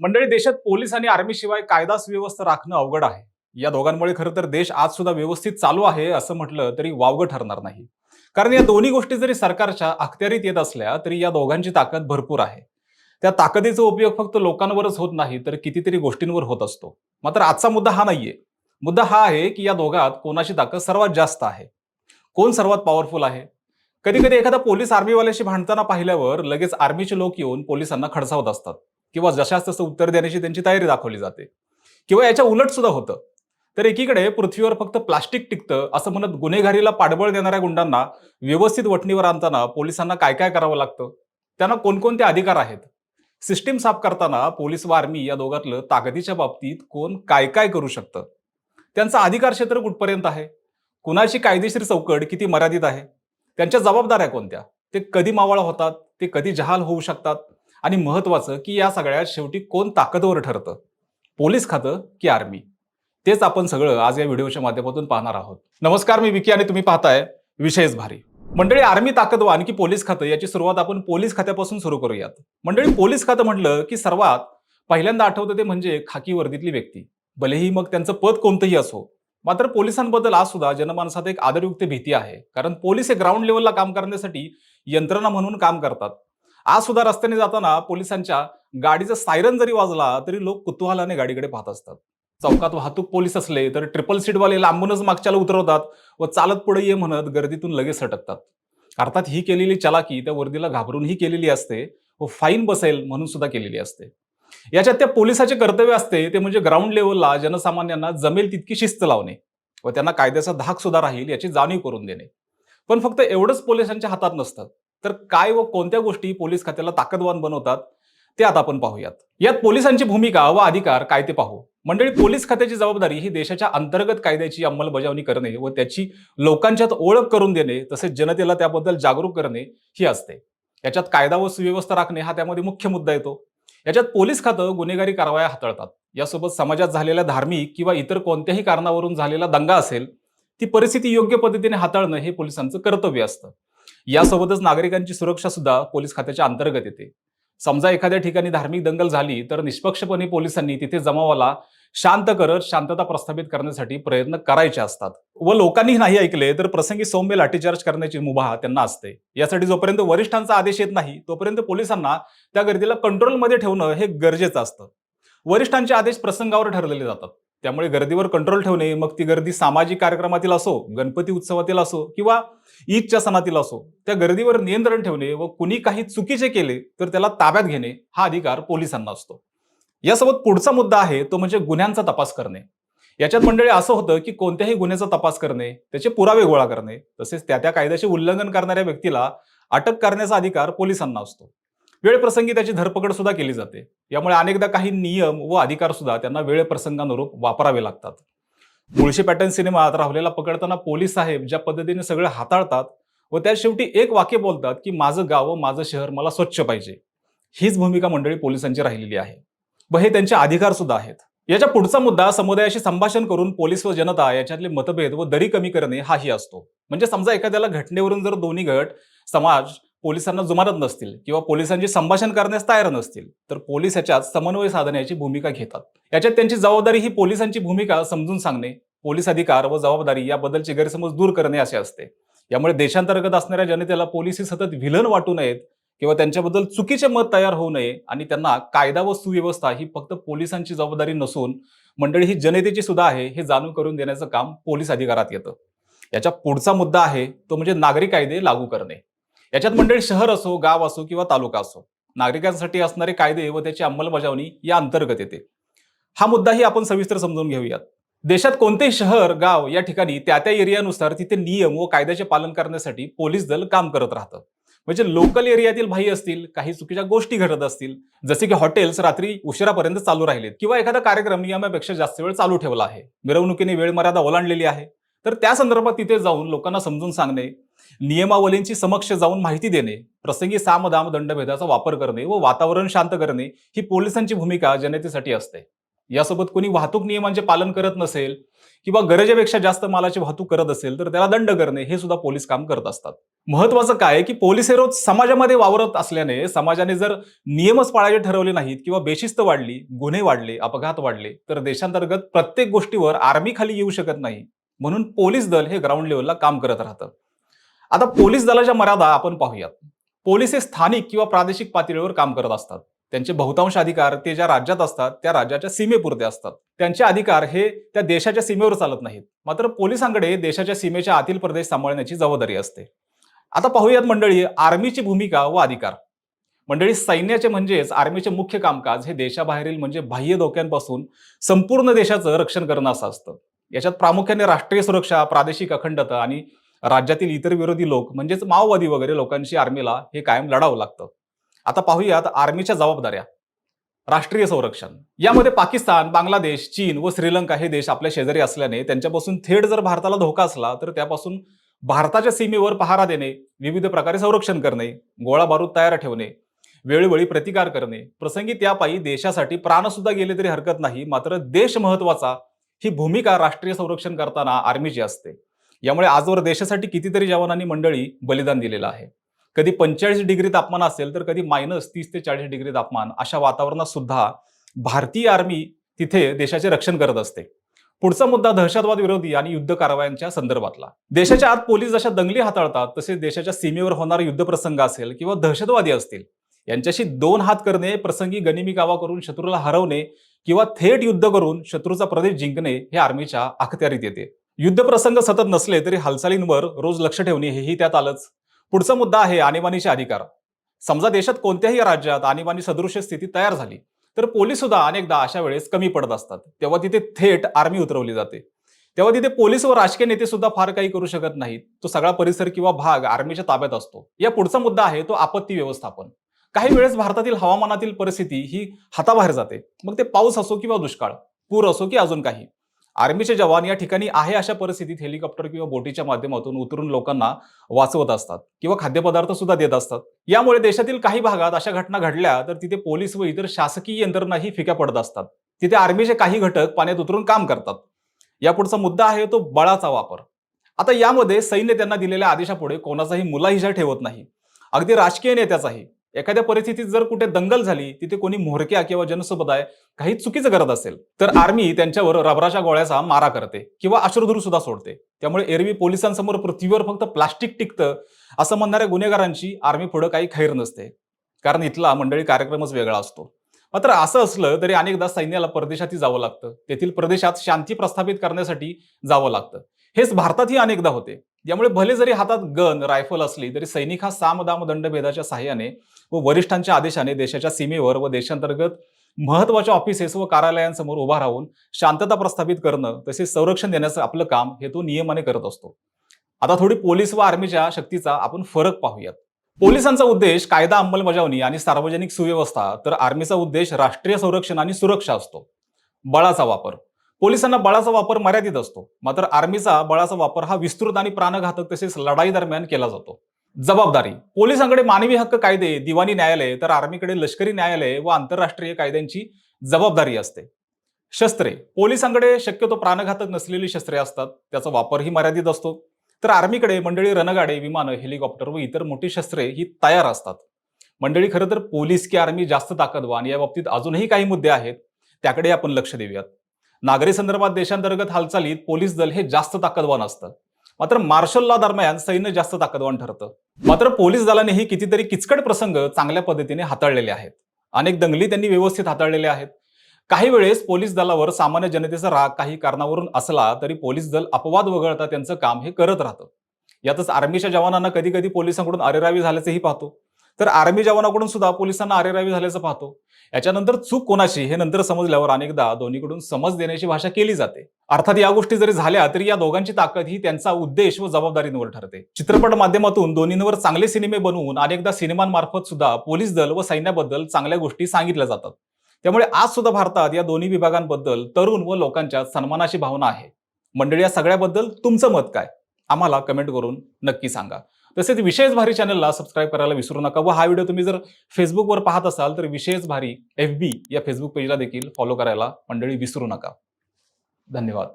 मंडळी देशात पोलीस आणि आर्मी शिवाय कायदा सुव्यवस्था राखणं अवघड आहे. या दोघांमुळे खरं तर देश आज सुद्धा व्यवस्थित चालू आहे असं म्हटलं तरी वावगं ठरणार नाही. कारण या दोन्ही गोष्टी जरी सरकारच्या अखत्यारीत येत असल्या तरी या दोघांची ताकद भरपूर आहे. त्या ताकदीचा उपयोग फक्त लोकांवरच होत नाही तर कितीतरी गोष्टींवर होत असतो. मात्र आजचा मुद्दा हा नाहीये. मुद्दा हा आहे की या दोघात कोणाची ताकद सर्वात जास्त आहे? कोण सर्वात पॉवरफुल आहे? कधी कधी एखादा पोलीस आर्मीवाल्याशी भांडताना पाहिल्यावर लगेच आर्मीचे लोक येऊन पोलिसांना खडसावत असतात. किंवा जशाच तसं उत्तर देण्याची त्यांची तयारी दाखवली जाते. किंवा याच्या उलट सुद्धा होतं. तर एकीकडे पृथ्वीवर फक्त प्लास्टिक टिकतं असं म्हणत गुन्हेगारीला पाठबळ देणाऱ्या गुंडांना व्यवस्थित वठणीवर आणताना पोलिसांना काय काय करावं लागतं? त्यांना कोणकोणते अधिकार आहेत? सिस्टीम साफ करताना पोलीस व आर्मी या दोघातलं ताकदीच्या बाबतीत कोण काय काय करू शकतं? त्यांचं अधिकार क्षेत्र कुठपर्यंत आहे? कुणाची कायदेशीर चौकट किती मर्यादित आहे? त्यांच्या जबाबदाऱ्या कोणत्या? ते कधी मावळा होतात? ते कधी जहाल होऊ शकतात? आणि महत्वाचं की या सगळ्यात शेवटी कोण ताकदवर ठरतं? पोलीस खातं की आर्मी? तेच आपण सगळं आज या व्हिडिओच्या माध्यमातून पाहणार आहोत. नमस्कार मी विकी आणि तुम्ही पाहताय विषयच भारी. मंडळी आर्मी ताकदवान की पोलीस खातं याची सुरुवात आपण पोलीस खात्यापासून सुरू करूयात. मंडळी पोलीस खातं म्हटलं की सर्वात पहिल्यांदा आठवतं ते म्हणजे खाकी वर्दीतली व्यक्ती. भलेही मग त्यांचं पद कोणतंही असो मात्र पोलिसांबद्दल आज सुद्धा जनमानसात एक आदरयुक्त भीती आहे. कारण पोलीस हे ग्राउंड लेवलला काम करण्यासाठी यंत्रणा म्हणून काम करतात. आज सुद्धा रस्त्याने जाताना पोलिसांच्या गाडीचा सायरन जरी वाजला तरी लोक कुतूहलाने गाडीकडे पाहत असतात. चौकात वाहतूक पोलीस असले तर ट्रिपल सीटवाले लांबूनच मागच्याला उतरवतात व चालत पुढे ये म्हणत गर्दीतून लगेच सटकतात. अर्थात ही केलेली चलाकी त्या वर्दीला घाबरून ही केलेली असते व फाईन बसेल म्हणून सुद्धा केलेली असते. याच्यात त्या पोलिसाचे कर्तव्य असते ते म्हणजे ग्राउंड लेवलला जनसामान्यांना जमेल तितकी शिस्त लावणे व त्यांना कायद्याचा धाक सुद्धा राहील याची जाणीव करून देणे. पण फक्त एवढंच पोलिसांच्या हातात नसतं. तर काय व कोणत्या गोष्टी पोलीस खात्याला ताकदवान बनवतात ते आता आपण पाहूयात. यात पोलिसांची भूमिका व अधिकार काय ते पाहू. मंडळी पोलीस खात्याची जबाबदारी ही देशाच्या अंतर्गत कायद्याची अंमलबजावणी करणे व त्याची लोकांच्यात ओळख करून देणे तसेच जनतेला त्याबद्दल जागरूक करणे ही असते. याच्यात कायदा व सुव्यवस्था राखणे हा त्यामध्ये मुख्य मुद्दा येतो. याच्यात पोलीस खातं गुन्हेगारी कारवाया हाताळतात. यासोबत समाजात झालेल्या धार्मिक किंवा इतर कोणत्याही कारणावरून झालेला दंगा असेल ती परिस्थिती योग्य पद्धतीने हाताळणं हे पोलिसांचं कर्तव्य असतं. यासोबतच नागरिकांची सुरक्षा सुद्धा पोलीस खात्याच्या अंतर्गत येते. समजा एखाद्या ठिकाणी धार्मिक दंगल झाली तर निष्पक्षपणे पोलिसांनी तिथे जमावाला शांत करत शांतता प्रस्थापित करण्यासाठी प्रयत्न करायचे असतात. व लोकांनी नाही ऐकले तर प्रसंगी सौम्य लाठीचार्ज करण्याची मुभा त्यांना असते. यासाठी जोपर्यंत वरिष्ठांचा आदेश येत नाही तोपर्यंत पोलिसांना त्या गर्दीला कंट्रोलमध्ये ठेवणं हे गरजेचं असतं. वरिष्ठांचे आदेश प्रसंगावर ठरलेले जातात. त्यामुळे गर्दीवर कंट्रोल ठेवणे मग ती गर्दी सामाजिक कार्यक्रमातील असो गणपती उत्सवातील असो किंवा ईदच्या सणातील असो त्या गर्दीवर नियंत्रण ठेवणे व कुणी काही चुकीचे केले तर त्याला ताब्यात घेणे हा अधिकार पोलिसांना असतो. यासोबत पुढचा मुद्दा आहे तो म्हणजे गुन्ह्यांचा तपास करणे. याच्यात मंडळी असं होतं की कोणत्याही गुन्ह्याचा तपास करणे त्याचे पुरावे गोळा करणे तसेच त्या त्या कायद्याचे उल्लंघन करणाऱ्या व्यक्तीला अटक करण्याचा अधिकार पोलिसांना असतो. वेळप्रसंगी त्याची धरपकड सुद्धा केली जाते. यामुळे अनेकदा काही नियम व अधिकार सुद्धा त्यांना वेळप्रसंगानुरूप वापरावे लागतात. मुळशी पॅटर्न सिनेमात राहुलेला पकडताना पोलीस साहेब ज्या पद्धतीने सगळं हाताळतात व त्या शेवटी एक वाक्य बोलतात की माझं गाव व माझं शहर मला स्वच्छ पाहिजे. हीच भूमिका मंडळी पोलिसांची राहिलेली आहे. व हे त्यांचे अधिकार सुद्धा आहेत. याच्या पुढचा मुद्दा समुदायाशी संभाषण करून पोलीस व जनता याच्यातले मतभेद व दरी कमी करणे हाही असतो. म्हणजे समजा एखाद्याला घटनेवरून जर दोन्ही गट समाज पोलिसांना जुमानत नसतील किंवा पोलिसांची संभाषण करण्यास तयार नसतील तर पोलीस याच्यात समन्वय साधण्याची भूमिका घेतात. याच्यात त्यांची जबाबदारी ही पोलिसांची भूमिका समजून सांगणे पोलीस अधिकार व जबाबदारी याबद्दलचे गैरसमज दूर करणे असे असते. यामुळे देशांतर्गत असणाऱ्या जनतेला पोलीस ही सतत विलन वाटू नयेत किंवा त्यांच्याबद्दल चुकीचे मत तयार होऊ नये आणि त्यांना कायदा व सुव्यवस्था ही फक्त पोलिसांची जबाबदारी नसून मंडळी ही जनतेची सुद्धा आहे हे जाणून करून देण्याचं काम पोलीस अधिकारात येतं. याच्या पुढचा मुद्दा आहे तो म्हणजे नागरिक कायदे लागू करणे. याच्यात मंडळी शहर असो गाव असो किंवा तालुका असो नागरिकांसाठी असणारे कायदे व त्याची अंमलबजावणी या अंतर्गत येते. हा मुद्दाही आपण सविस्तर समजून घेऊयात. देशात कोणते शहर गाव या ठिकाणी त्या त्या एरियानुसार तिथे नियम व कायद्याचे पालन करण्यासाठी पोलीस दल काम करत राहतं. म्हणजे लोकल एरियातील भाई असतील काही चुकीच्या गोष्टी घडत असतील जसे की हॉटेल्स रात्री उशिरापर्यंत चालू राहिलेत किंवा एखादा कार्यक्रम नियमापेक्षा जास्त वेळ चालू ठेवला आहे. मिरवणुकीने वेळ मर्यादा ओलांडलेली आहे. तर त्या संदर्भात तिथे जाऊन लोकांना समजून सांगणे नियमावलींची समक्ष जाऊन माहिती देणे प्रसंगी सामदाम दंडभेदाचा वापर करणे व वातावरण शांत करणे ही पोलिसांची भूमिका जनतेसाठी असते. यासोबत कोणी वाहतूक नियमांचे पालन करत नसेल किंवा गरजेपेक्षा जास्त मालाची वाहतूक करत असेल तर त्याला दंड करणे हे सुद्धा पोलीस काम करत असतात. महत्वाचं काय की पोलीस हे रोज समाजामध्ये वावरत असल्याने समाजाने जर नियमच पाळायचे ठरवले नाहीत किंवा बेशिस्त वाढली गुन्हे वाढले अपघात वाढले तर देशांतर्गत प्रत्येक गोष्टीवर आर्मी खाली येऊ शकत नाही. म्हणून पोलीस दल हे ग्राउंड लेवलला काम करत राहतं. आता पोलीस दलाच्या मर्यादा आपण पाहूयात. पोलीस हे स्थानिक किंवा प्रादेशिक पातळीवर काम करत असतात. त्यांचे बहुतांश अधिकार ते ज्या राज्यात असतात त्या राज्याच्या सीमेपुरते असतात. त्यांचे अधिकार हे त्या देशाच्या सीमेवर चालत नाहीत. मात्र पोलिसांकडे देशाच्या सीमेच्या आतील प्रदेश सांभाळण्याची जबाबदारी असते. आता पाहूयात मंडळी आर्मीची भूमिका व अधिकार. मंडळी सैन्याचे म्हणजेच आर्मीचे मुख्य कामकाज हे देशाबाहेरील म्हणजे बाह्य धोक्यांपासून संपूर्ण देशाचं रक्षण करणं असं असतं. याच्यात प्रामुख्याने राष्ट्रीय सुरक्षा प्रादेशिक अखंडता आणि राज्यातील इतर विरोधी लोक म्हणजेच माओवादी वगैरे लोकांशी आर्मीला हे कायम लढावं लागतं. आता पाहूयात आर्मीच्या जबाबदाऱ्या. राष्ट्रीय संरक्षण. यामध्ये पाकिस्तान बांगलादेश चीन व श्रीलंका हे देश आपल्या शेजारी असल्याने त्यांच्यापासून थेट जर भारताला धोका असला तर त्यापासून भारताच्या सीमेवर पहारा देणे विविध प्रकारे संरक्षण करणे गोळा बारूद तयार ठेवणे वेळोवेळी प्रतिकार करणे प्रसंगी त्यापायी देशासाठी प्राणसुद्धा गेले तरी हरकत नाही मात्र देश महत्त्वाचा ही भूमिका राष्ट्रीय संरक्षण करताना आर्मीची असते. यामुळे आजवर देशासाठी कितीतरी जवानांनी मंडळी बलिदान दिलेलं आहे. कधी पंचेचाळीस डिग्री तापमान असेल तर कधी मायनस तीस ते चाळीस डिग्री तापमान अशा वातावरणात सुद्धा भारतीय आर्मी तिथे देशाचे रक्षण करत असते. पुढचा मुद्दा दहशतवाद विरोधी आणि युद्ध कारवायांच्या संदर्भातला. देशाच्या आत पोलीस जशा दंगली हाताळतात तसेच देशाच्या सीमेवर होणारा युद्धप्रसंग असेल किंवा दहशतवादी असतील यांच्याशी दोन हात करणे प्रसंगी गनिमी गावा करून शत्रूला हरवणे किंवा थेट युद्ध करून शत्रूचा प्रदेश जिंकणे हे आर्मीच्या अखत्यारीत येते. युद्धप्रसंग सतत नसले तरी हालचालींवर रोज लक्ष ठेवणे हेही त्यात आलंच. पुढचा मुद्दा आहे आणीबाणीचे अधिकार. समजा देशात कोणत्याही राज्यात आणीबाणी सदृश स्थिती तयार झाली तर पोलीस सुद्धा अनेकदा अशा वेळेस कमी पडत असतात. तेव्हा तिथे थेट आर्मी उतरवली जाते. तेव्हा तिथे पोलीस व राजकीय नेते सुद्धा फार काही करू शकत नाहीत. तो सगळा परिसर किंवा भाग आर्मीच्या ताब्यात असतो. या पुढचा मुद्दा आहे तो आपत्ती व्यवस्थापन. काही वेळेस भारतातील हवामानातील परिस्थिती ही हाताबाहेर जाते. मग ते पाऊस असो किंवा दुष्काळ पूर असो की अजून काही. आर्मीचे जवान या ठिकाणी आहे अशा परिस्थितीत हेलिकॉप्टर किंवा बोटीच्या माध्यमातून उतरून लोकांना वाचवत असतात किंवा खाद्यपदार्थ सुद्धा देत असतात. यामुळे देशातील काही भागात अशा घटना घडल्या तर तिथे पोलीस व इतर शासकीय यंत्रणाही फिक्या पडत असतात. तिथे आर्मीचे काही घटक पाण्यात उतरून काम करतात. या पुढचा मुद्दा आहे तो बळाचा वापर. आता यामध्ये सैन्य त्यांना दिलेल्या आदेशापुढे कोणाचाही मुलाहिजा ठेवत नाही. अगदी राजकीय नेत्याचाही. एखाद्या परिस्थितीत जर कुठे दंगल झाली तिथे कोणी मोहरक्या किंवा जनसमुदाय काही चुकीचं करत असेल तर आर्मी त्यांच्यावर रबराच्या गोळ्याचा मारा करते किंवा अश्रुधूर सुद्धा सोडते. त्यामुळे एरवी पोलिसांसमोर पृथ्वीवर फक्त प्लास्टिक टिकतं असं म्हणणाऱ्या गुन्हेगारांची आर्मी पुढे काही खैर नसते. कारण इथला मंडळी कार्यक्रमच वेगळा असतो. मात्र असं असलं तरी अनेकदा सैन्याला परदेशातही जावं लागतं. तेथील प्रदेशात शांती प्रस्थापित करण्यासाठी जावं लागतं. हेच भारतातही अनेकदा होते. यामुळे भले जरी हातात गन रायफल असली तरी सैनिक हा सामदाम दंडभेदाच्या साह्याने व वरिष्ठांच्या आदेशाने देशाच्या सीमेवर व देशांतर्गत महत्त्वाच्या ऑफिसेस व कार्यालयांसमोर उभा राहून शांतता प्रस्थापित करणं तसेच संरक्षण देण्याचं आपलं काम हे तो नियमाने करत असतो. आता थोडी पोलीस व आर्मीच्या शक्तीचा आपण फरक पाहूयात. पोलिसांचा उद्देश कायदा अंमलबजावणी आणि सार्वजनिक सुव्यवस्था तर आर्मीचा उद्देश राष्ट्रीय संरक्षण आणि सुरक्षा असतो. बळाचा वापर. पोलिसांना बळाचा वापर मर्यादित असतो मात्र आर्मीचा बळाचा वापर हा विस्तृत आणि प्राणघातक तसेच लढाई दरम्यान केला जातो. जबाबदारी. पोलिसांकडे मानवी हक्क कायदे दिवाणी न्यायालय तर आर्मीकडे लष्करी न्यायालय व आंतरराष्ट्रीय कायद्यांची जबाबदारी असते. शस्त्रे. पोलिसांकडे शक्यतो प्राणघातक नसलेली शस्त्रे असतात. त्याचा वापरही मर्यादित असतो. तर आर्मीकडे मंडळी रणगाडे विमानं हेलिकॉप्टर व इतर मोठी शस्त्रे ही तयार असतात. मंडळी खरं तर पोलीस की आर्मी जास्त ताकदवान या बाबतीत अजूनही काही मुद्दे आहेत त्याकडे आपण लक्ष देऊयात. नागरी संदर्भात देशांतर्गत हालचालीत पोलीस दल हे जास्त ताकदवान असतं मात्र मार्शल लॉ दरम्यान सैन्य जास्त ताकदवान ठरतं. मात्र पोलीस दलानेही कितीतरी किचकट प्रसंग चांगल्या पद्धतीने हाताळलेले आहेत. अनेक दंगली त्यांनी व्यवस्थित हाताळलेल्या आहेत. काही वेळेस पोलीस दलावर सामान्य जनतेचा राग काही कारणावरून असला तरी पोलीस दल अपवाद वगळता त्यांचं काम हे करत राहतं. यातच आर्मीच्या जवानांना कधी कधी पोलिसांकडून अरेरावी झाल्याचंही पाहतो. तर आर्मी जवानाकडून सुद्धा पोलिसांना अरेरावी झाल्याचं पाहतो. याच्यानंतर चूक कोणाची हे नंतर समजल्यावर अनेकदा दोन्हीकडून समज देण्याची भाषा केली जाते. अर्थात या गोष्टी जरी झाल्या तरी या दोघांची ताकद ही त्यांचा उद्देश व जबाबदारींवर ठरते. चित्रपट माध्यमातून दोन्हींवर चांगले सिनेमे बनवून अनेकदा सिनेमांमार्फत सुद्धा पोलीस दल व सैन्याबद्दल चांगल्या गोष्टी सांगितल्या जातात. त्यामुळे आज सुद्धा भारतात या दोन्ही विभागांबद्दल तरुण व लोकांच्या सन्मानाची भावना आहे. मंडळी या सगळ्याबद्दल तुमचं मत काय? आम्हाला कमेंट करून नक्की सांगा. तसेच विशेष भारी चॅनलला सबस्क्राईब करायला विसरू नका व हा व्हिडिओ तुम्ही जर फेसबुकवर पाहत असाल तर विशेष भारी एफ बी या फेसबुक पेजला देखील फॉलो करायला मंडळी विसरू नका. धन्यवाद.